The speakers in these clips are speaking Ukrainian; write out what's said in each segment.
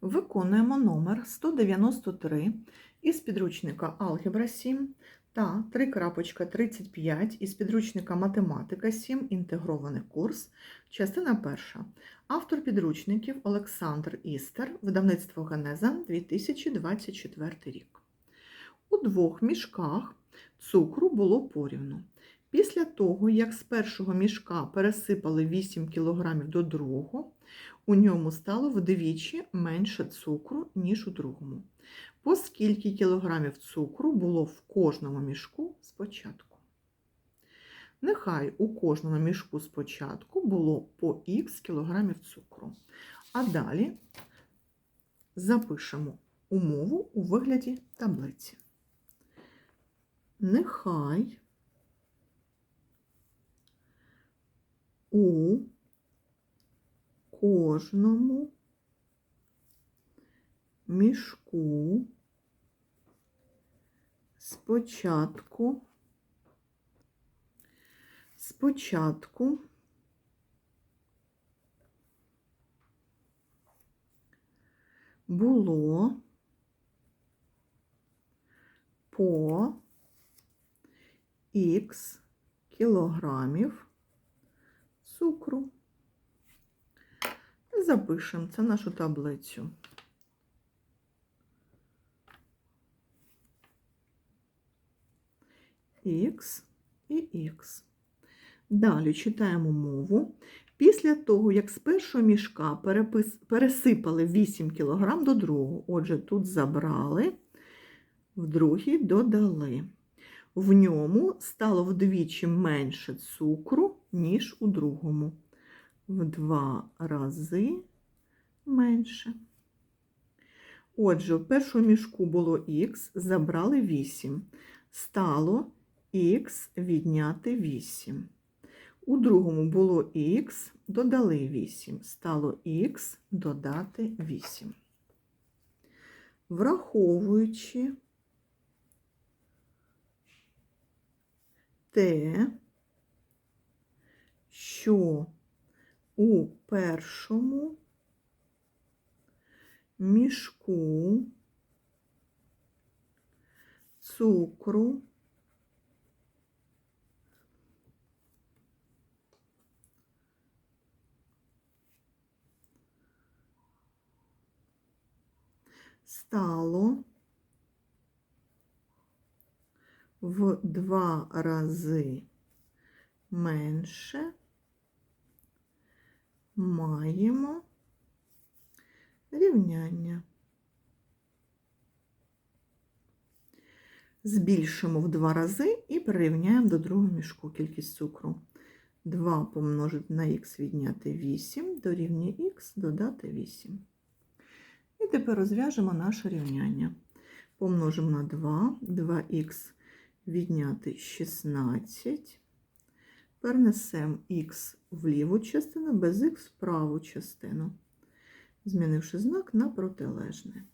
Виконуємо номер 193 із підручника Алгебра 7 та 3.35 із підручника Математика 7. Інтегрований курс. Частина перша. Автор підручників Олександр Істер. Видавництво Генеза 2024 рік. У двох мішках цукру було порівну. Після того, як з першого мішка пересипали 8 кг до другого, у ньому стало вдвічі менше цукру, ніж у другому. По скільки кілограмів цукру було в кожному мішку спочатку? Нехай у кожному мішку спочатку було по х кілограмів цукру. А далі запишемо умову у вигляді таблиці. Нехай у кожному мішку. Спочатку спочатку було по х кілограмів цукру. І Запишемо це нашу таблицю. Х і Х. Далі читаємо мову. Після того, як з першого мішка пересипали 8 кг до другого, отже, тут забрали, в другий додали. В ньому стало вдвічі менше цукру, ніж у другому. В два рази менше. Отже, в першому мішку було х, забрали 8. Стало х відняти 8. У другому було х, додали 8. Стало х додати 8. Враховуючи те, що у першому мішку цукру стало в два рази менше, маємо рівняння. Збільшимо в два рази і прирівняємо до другого мішку кількість цукру. 2 помножити на х відняти 8, дорівнює х додати 8. І тепер розв'яжемо наше рівняння. Помножимо на 2, 2х відняти 16. Перенесемо х в ліву частину, без х в праву частину, змінивши знак на протилежне.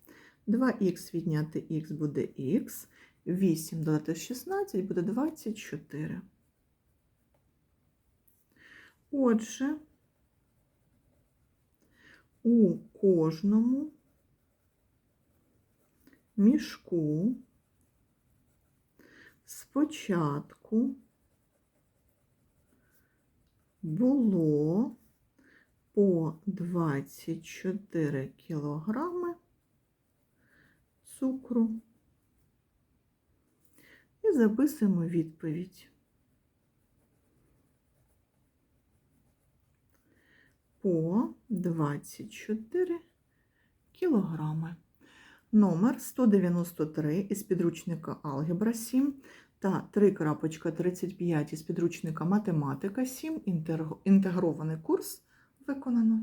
2х відняти х буде х, 8 додати 16 буде 24. Отже, у кожному мішку спочатку було по 24 кілограми цукру і записуємо відповідь. По 24 кілограми. Номер 193 із підручника Алгебра 7 та 3.35 із підручника Математика 7. Інтегрований курс виконано.